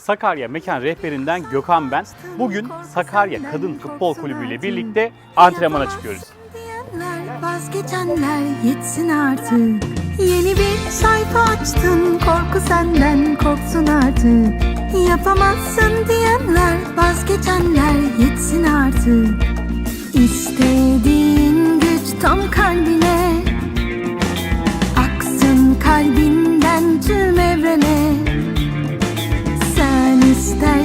Sakarya Mekan Rehberinden Gökhan ben. Bugün Sakarya Kadın Futbol Kulübü ile birlikte antrenmana çıkıyoruz. Vazgeçenler yetsin artık Yeni bir sayfa açtın korku senden korksun artık Yapamazsın diyenler vazgeçenler yetsin artık стать.